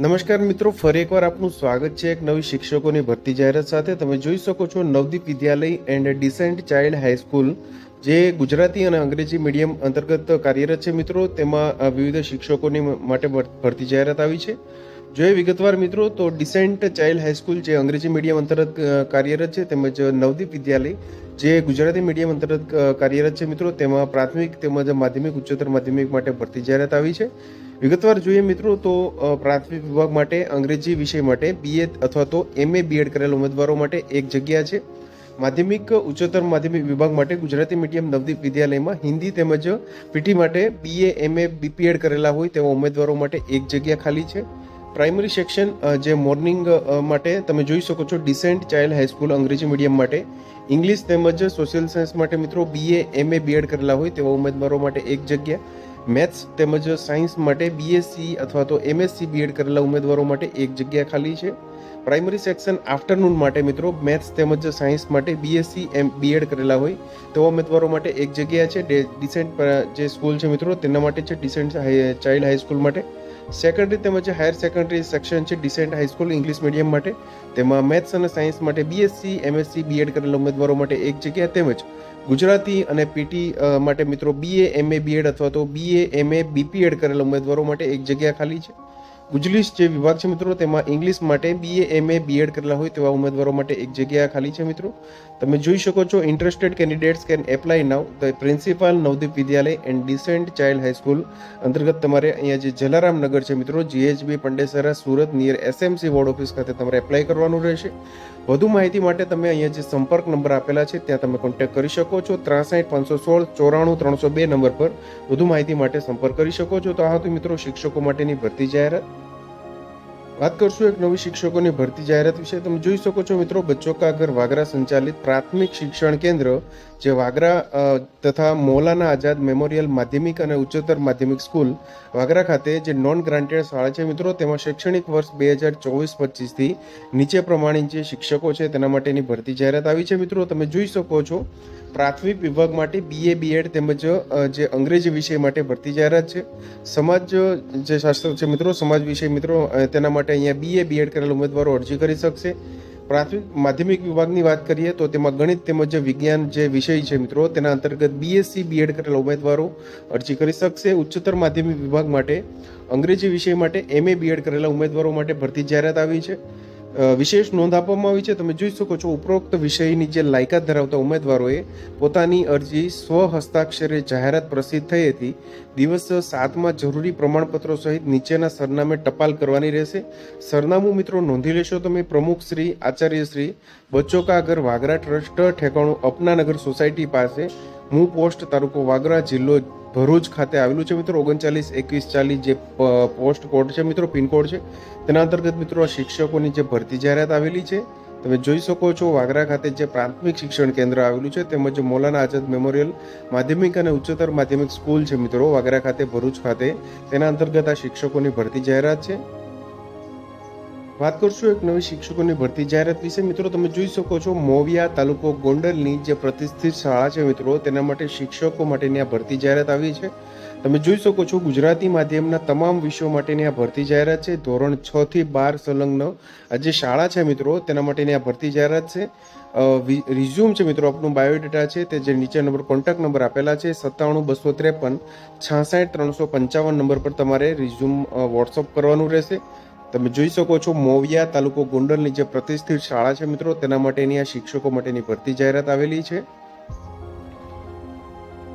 નમસ્કાર મિત્રો, ફરી એકવાર આપનું સ્વાગત છે એક નવી શિક્ષકોની ભરતી જાહેરાત સાથે. તમે જોઈ શકો છો Navdeep Vidyalaya and decent child high school જે ગુજરાતી અને અંગ્રેજી મીડિયમ અંતર્ગત કાર્યરત છે મિત્રો. તેમાં વિવિધ શિક્ષકોની માટે ભર- ભરતી જાહેરાત આવી છે. જોઈએ વિગતવાર મિત્રો, તો ડિસેન્ટ ચાઇલ્ડ હાઈસ્કૂલ જે અંગ્રેજી મીડિયમ અંતર્ગત કાર્યરત છે, તેમજ નવદીપ વિદ્યાલય જે ગુજરાતી મીડિયમ અંતર્ગત કાર્યરત છે મિત્રો, તેમાં પ્રાથમિક તેમજ માધ્યમિક, ઉચ્ચતર માધ્યમિક માટે ભરતી જાહેરાત આવી છે. વિગતવાર જોઈએ મિત્રો, તો પ્રાથમિક વિભાગ માટે અંગ્રેજી વિષય માટે બીએ અથવા તો એમએ બીએડ કરેલ ઉમેદવારો માટે એક જગ્યા છે. માધ્યમિક, ઉચ્ચતર માધ્યમિક વિભાગ માટે ગુજરાતી મીડિયમ નવદીપ વિદ્યાલયમાં હિન્દી તેમજ પીટી માટે બીએ એમએ બીપીએડ કરેલા હોય તેવા ઉમેદવારો માટે એક જગ્યા ખાલી છે. પ્રાઇમરી સેક્શન જે મોર્નિંગ માટે તમે જોઈ શકો છો ડિસેન્ટ ચાઇલ્ડ હાઈસ્કૂલ અંગ્રેજી મીડિયમ માટે. ઇંગ્લિશ તેમજ સોશિયલ સાયન્સ માટે મિત્રો બીએ એમએ બીએડ કરેલા હોય તેવા ઉમેદવારો માટે એક જગ્યા. મેથ્સ તેમજ સાયન્સ માટે બીએસસી અથવા તો એમએસસી બીએડ કરેલા ઉમેદવારો માટે એક જગ્યા ખાલી છે. પ્રાઇમરી સેક્શન આફ્ટરનૂન માટે મિત્રો મેથ્સ તેમજ સાયન્સ માટે બીએસસી એમ બીએડ કરેલા હોય તેવા ઉમેદવારો માટે એક જગ્યા છે. ડિસેન્ટ જે સ્કૂલ છે મિત્રો, તેના માટે છે ડિસેન્ટ ચાઇલ્ડ હાઈસ્કૂલ માટે. સેકન્ડરી તેમજ હાયર સેકન્ડરી સેક્શન છે decent high school English medium માટે. તેમાં મેથ્સ અને સાયન્સ માટે બીએસસી એમએસસી બીએડ કરેલા ઉમેદવારો માટે એક જગ્યા તેમજ ગુજરાતી અને પીટી માટે મિત્રો બીએ એમએ બીએડ અથવા તો બીએ એમએ બીપીએડ કરેલા ઉમેદવારો માટે એક જગ્યા ખાલી છે. ગુજલીસ જે વિભાગ છે મિત્રો, તેમાં ઇંગ્લિશ માટે બીએ એમએ બીએડ કરેલા હોય તેવા ઉમેદવારો માટે એક જગ્યા ખાલી છે મિત્રો. તમે જોઈ શકો છો interested candidates can apply now the principal Navdeep Vidyalaya and decent child high school અંતર્ગત તમારે અહીંયા જે જલારામ નગર છે મિત્રો G H B Pandesara, Surat near S M C ward office ખાતે તમારે એપ્લાય કરવાનું રહેશે. વધુ માહિતી માટે તમે અહીંયા જે સંપર્ક નંબર આપેલા છે, ત્યાં તમે કોન્ટેક્ટ કરી શકો છો. ત્રાસઠ, પાંચસો સોળ, ચોરાણું, ત્રણસો બે નંબર પર વધુ માહિતી માટે સંપર્ક કરી શકો છો. તો આ હતું મિત્રો શિક્ષકો માટેની ભરતી જાહેરાત. વાત કરશું એક નવી શિક્ષકોની ભરતી જાહેરાત વિશે. તમે જોઈ શકો છો મિત્રો બચ્ચો કા ઘર વાગરા સંચાલિત પ્રાથમિક શિક્ષણ કેન્દ્ર જે વાગરા તથા મોલાના આઝાદ મેમોરિયલ માધ્યમિક અને ઉચ્ચતર માધ્યમિક સ્કૂલ, વાગરા ખાતે જે નોન ગ્રાન્ટેડ શાળા છે મિત્રો, તેમાં શૈક્ષણિક વર્ષ બે હજાર ચોવીસ પચીસથી નીચે પ્રમાણે જે શિક્ષકો છે તેના માટેની ભરતી જાહેરાત આવી છે મિત્રો. તમે જોઈ શકો છો, પ્રાથમિક વિભાગ માટે બીએ બીએડ તેમજ જે અંગ્રેજી વિષય માટે ભરતી જાહેરાત છે. સમાજ, જે શાસ્ત્ર છે મિત્રો, સમાજ વિષય મિત્રો તેના માટે અહીંયા બીએ બીએડ કરેલા ઉમેદવારો અરજી કરી શકશે. પ્રાથમિક માધ્યમિક વિભાગની વાત કરીએ તો તેમાં ગણિત તેમજ વિજ્ઞાન જે વિષય છે મિત્રો, તેના અંતર્ગત બીએસસી બીએડ કરેલા ઉમેદવારો અરજી કરી શકશે. ઉચ્ચતર માધ્યમિક વિભાગ માટે અંગ્રેજી વિષય માટે એમએ બીએડ કરેલા ઉમેદવારો માટે ભરતી જાહેરાત આવી છે. વિશેષ નોંધ આપવામાં આવી છે. તમે જોઈ શકો છો, ઉપરોક્ત વિષયની જે લાયકાત ધરાવતા ઉમેદવારોએ પોતાની અરજી સ્વ હસ્તાક્ષરે જાહેરાત પ્રસિદ્ધ થઈ હતી. દિવસ સાતમાં જરૂરી પ્રમાણપત્રો સહિત નીચેના સરનામે ટપાલ કરવાની રહેશે. સરનામું મિત્રો નોંધી લેશો તમે, પ્રમુખ શ્રી, આચાર્ય શ્રી બચ્ચોકાગર વાગરા ટ્રસ્ટ ઠેકાણું અપનાનગર સોસાયટી પાસે હું પોસ્ટ તાલુકો વાગરા જિલ્લો ભરૂચ ખાતે આવેલું છે મિત્રો. ઓગણચાલીસ, એકવીસ, ચાલીસ જે પોસ્ટ કોડ છે મિત્રો પિનકોડ છે. તેના અંતર્ગત મિત્રો આ શિક્ષકોની જે ભરતી જાહેરાત આવેલી છે, તમે જોઈ શકો છો વાગરા ખાતે જે પ્રાથમિક શિક્ષણ કેન્દ્ર આવેલું છે, તેમજ મૌલાના આઝાદ મેમોરિયલ માધ્યમિક અને ઉચ્ચતર માધ્યમિક સ્કૂલ છે મિત્રો, વાગરા ખાતે, ભરૂચ ખાતે. તેના અંતર્ગત આ શિક્ષકોની ભરતી જાહેરાત છે. વાત કરશું એક નવી શિક્ષકોની ભરતી જાહેરાત વિશે. મિત્રો, તમે જોઈ શકો છો, મોવિયા તાલુકો ગોંડલની જે પ્રતિષ્ઠિત શાળા છે મિત્રો, તેના માટે શિક્ષકો માટેની આ ભરતી જાહેરાત આવી છે. તમે જોઈ શકો છો, ગુજરાતી માધ્યમના તમામ વિષયો માટેની આ ભરતી જાહેરાત છે. ધોરણ છ થી બાર સંલગ્ન આ જે શાળા છે મિત્રો, તેના માટેની આ ભરતી જાહેરાત છે. રિઝ્યુમ છે મિત્રો, આપનું બાયોડેટા છે, તે જે નીચે નંબર, કોન્ટેક્ટ નંબર આપેલા છે, સત્તાણું બસો ત્રેપન છાસઠ ત્રણસો પંચાવન નંબર પર તમારે રિઝ્યુમ વોટ્સઅપ કરવાનું રહેશે. તમે જોઈ શકો છો, મોવિયા તાલુકો ગોંડલની જે પ્રતિષ્ઠિત શાળા છે મિત્રો, તેના માટેની આ શિક્ષકો માટેની ભરતી જાહેરાત આવેલી છે.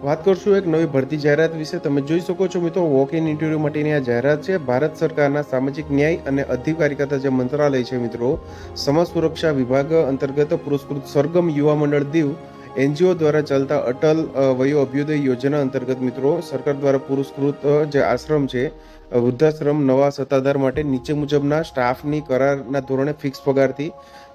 વાત કરશું એક નવી ભરતી જાહેરાત વિશે. તમે જોઈ શકો છો મિત્રો વોક ઇન ઇન્ટરવ્યુ માટેની આ જાહેરાત છે. ભારત સરકારના સામાજિક ન્યાય અને અધિકારિકતા જે મંત્રાલય છે મિત્રો, સમાજ સુરક્ષા વિભાગ અંતર્ગત પુરસ્કૃત સરગમ યુવા મંડળ દીવ, એનજીઓ દ્વારા ચાલતા અટલ વયો અભ્યુદય યોજના અંતર્ગત મિત્રો, સરકાર દ્વારા પુરસ્કૃત જે આશ્રમ છે વૃદ્ધાશ્રમ નવા સત્તાધાર માટે નીચે મુજબના સ્ટાફની કરારના ધોરણે ફિક્સ પગારથી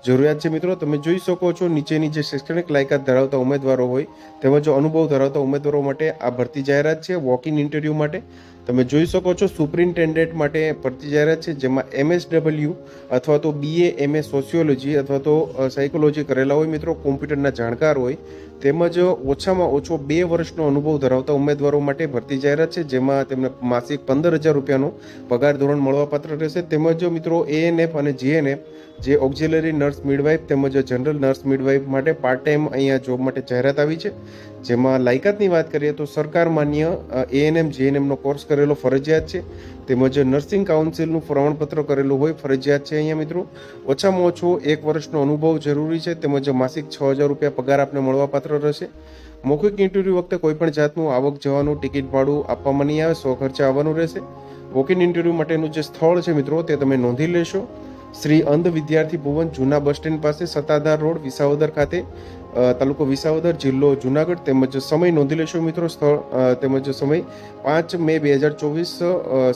જરૂરિયાત છે મિત્રો. તમે જોઈ શકો છો નીચેની જે શૈક્ષણિક લાયકાત ધરાવતા ઉમેદવારો હોય તેમજ અનુભવ ધરાવતા ઉમેદવારો માટે આ ભરતી જાહેરાત છે વોક ઇન ઇન્ટરવ્યૂ માટે. તમે જોઈ શકો છો સુપ્રિન્ટેન્ડન્ટ માટે ભરતી જાહેરાત છે, જેમાં એમએસડબલ્યુ અથવા તો બીએ એમએ સોશિયોલોજી અથવા તો સાયકોલોજી કરેલા હોય મિત્રો. કોમ્પ્યુટરના જાણકાર હોય તેમજ ઓછામાં ઓછો બે વર્ષનો અનુભવ ધરાવતા ઉમેદવારો માટે ભરતી જાહેરાત છે, જેમાં તેમને માસિક પંદર હજાર રૂપિયાનો પગાર ધોરણ મળવાપાત્ર રહેશે. તેમજ મિત્રો એએનએફ અને જીએનએફ જે ઓક્ઝિલરી નર્સ મિડવાઇફ તેમજ જનરલ નર્સ મિડવાઇફ માટે પાર્ટ ટાઈમ અહીંયા જોબ માટે જાહેરાત આવી છે. જેમાં લાયકાતની વાત કરીએ તો સરકાર માન્ય એએનએમ જીએનએમનો કોર્સ કરેલો ફરજિયાત છે. તેમજ નર્સિંગ કાઉન્સિલનું પ્રમાણપત્ર કરેલું હોય ફરજિયાત છે અહીંયા મિત્રો. ઓછામાં ઓછો એક વર્ષનો અનુભવ જરૂરી છે. તેમજ માસિક છ હજાર રૂપિયા પગાર આપને મળવાપાત્ર રહેશે. મૌખિક ઇન્ટરવ્યૂ વખતે કોઈપણ જાતનું આવક જવાનું, ટિકિટ ભાડું આપવામાં નહીં આવે, સો ખર્ચે આવવાનું રહેશે. વોક ઇન ઇન્ટરવ્યૂ માટેનું જે સ્થળ છે મિત્રો, તે તમે નોંધી લેશો. શ્રી અંધ વિદ્યાર્થી ભુવન જૂના બસ સ્ટેન્ડ પાસે સત્તાધાર રોડ, વિસાવદર ખાતે તાલુકો વિસાવદર જિલ્લો જુનાગઢ તેમજ સમય નોંધી લેશો મિત્રો સ્થળ તેમજ સમય પાંચ મે બે હજાર ચોવીસ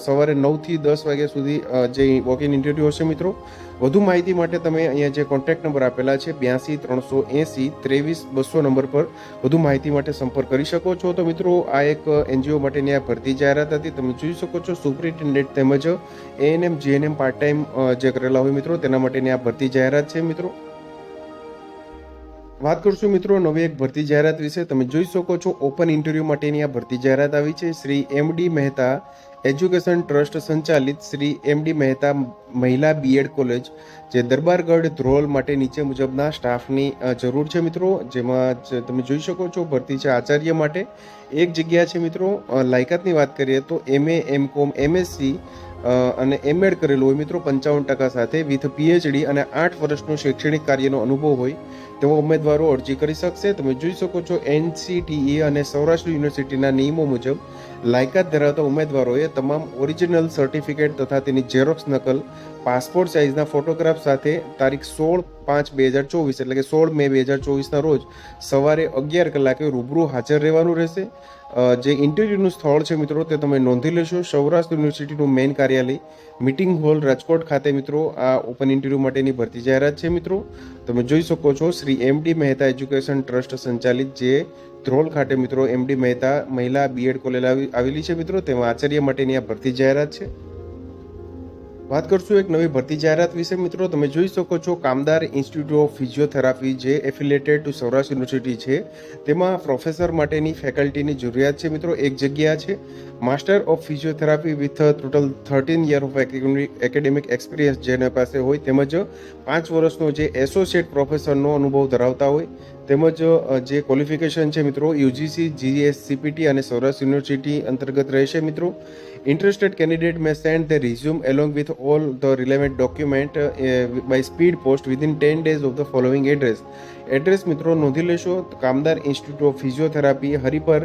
સવારે નવથી દસ વાગ્યા સુધી જે વોક ઇન ઇન્ટરવ્યૂ હશે મિત્રો. વધુ માહિતી માટે તમે અહીંયા જે કોન્ટેક્ટ નંબર આપેલા છે બ્યાસી ત્રણસો એંસી ત્રેવીસ બસો નંબર પર વધુ માહિતી માટે સંપર્ક કરી શકો છો. તો મિત્રો, આ એક એનજીઓ માટેની આ ભરતી જાહેરાત હતી. તમે જોઈ શકો છો સુપરિન્ટેન્ડન્ટ તેમજ એએનએમ જીએનએમ પાર્ટ ટાઈમ જે કરેલા હોય મિત્રો, તેના માટેની આ ભરતી જાહેરાત છે મિત્રો. વાત કરશું મિત્રો નવી એક ભરતી જાહેરાત વિશે. તમે જોઈ શકો છો ઓપન ઇન્ટરવ્યૂ માટેની આ ભરતી જાહેરાત આવી છે. Shri M D Mehta education trust સંચાલિત શ્રી એમ ડી મહેતા મહિલા બીએડ કોલેજ, જે દરબારગઢ ધ્રોલ માટે નીચે મુજબના સ્ટાફની જરૂર છે મિત્રો. જેમાં તમે જોઈ શકો છો ભરતી છે આચાર્ય માટે. એક જગ્યા છે મિત્રો લાયકાતની વાત કરીએ તો એમએ, એમ કોમ, એમએસસી અને એમએડ કરેલું હોય મિત્રો પંચાવન ટકા સાથે વિથ પીએચડી અને આઠ વર્ષનો શૈક્ષણિક કાર્યનો અનુભવ હોય. તેવા ઉમેદવારો અરજી કરી શકશે. તમે જોઈ શકો છો એનસીટીઈ અને સૌરાષ્ટ્ર યુનિવર્સિટીના નિયમો મુજબ લાયકાત ધરાવતા ઉમેદવારોએ તમામ ઓરિજિનલ સર્ટિફિકેટ તથા તેની ઝેરોક્સ નકલ, પાસપોર્ટ સાઇઝના ફોટોગ્રાફ સાથે તારીખ સોળ પાંચ બે હજાર ચોવીસ એટલે કે સોળ મે બે હજાર ચોવીસના રોજ સવારે અગિયાર કલાકે રૂબરૂ હાજર રહેવાનું રહેશે. જે ઇન્ટરવ્યૂનું સ્થળ છે મિત્રો, તે તમે નોંધી લેશો. સૌરાષ્ટ્ર યુનિવર્સિટીનું મેઇન કાર્યાલય મિટિંગ હોલ રાજકોટ ખાતે મિત્રો આ ઓપન ઇન્ટરવ્યૂ માટેની ભરતી જાહેરાત છે મિત્રો. તમે જોઈ શકો છો Shri M D Mehta education trust સંચાલિત જે ધ્રોલ ખાતે મિત્રો એમ ડી મહેતા મહિલા બીએડ કોલેજ આવી- આવેલી છે મિત્રો. તેમાં આચાર્ય માટેની આ ભરતી જાહેરાત છે. વાત કરશું એક નવી ભરતી જાહેરાત વિશે. મિત્રો, તમે જોઈ શકો છો કામદાર ઇન્સ્ટિટ્યૂટ ઓફ ફિઝિયોથેરાપી જે એફિલેટેડ ટુ સૌરાષ્ટ્ર યુનિવર્સિટી છે. તેમાં પ્રોફેસર માટેની ફેકલ્ટીની જરૂરિયાત છે. મિત્રો, એક જગ્યા છે. Master of physiotherapy with total thirteen year of academic experience જેના પાસે હોય, તેમજ પાંચ વર્ષનો જે એસોસિએટ પ્રોફેસરનો અનુભવ ધરાવતા હોય તેમજ જે ક્વોલિફિકેશન છે મિત્રો, યુજીસી, જીએસ, સીપીટી અને સૌરાષ્ટ્ર યુનિવર્સિટી અંતર્ગત રહેશે મિત્રો. Interested candidate may send the resume along with all the relevant document by speed post within ten days of the following address address મિત્રો, નોંધી લેશો. Kamdar institute of physiotherapy Haripar.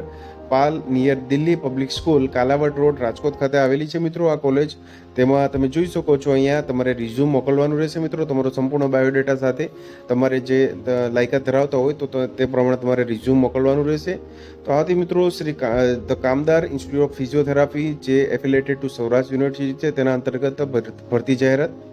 Pal near Delhi public school, Kalawad road, Rajkot ખાતે આવેલી છે મિત્રો આ college. તેમાં તમે જોઈ શકો છો અહીંયા તમારે રિઝ્યુમ મોકલવાનું રહેશે મિત્રો, તમારો સંપૂર્ણ બાયોડેટા સાથે. તમારે જે લાયકાત ધરાવતા હોય તો તે પ્રમાણે તમારે રિઝ્યુમ મોકલવાનું રહેશે. તો આથી મિત્રો Shri the Kamdar institute of physiotherapy જે એફિલેટેડ ટુ સૌરાષ્ટ્ર યુનિવર્સિટી છે, તેના અંતર્ગત ભર- ભરતી જાહેરાત.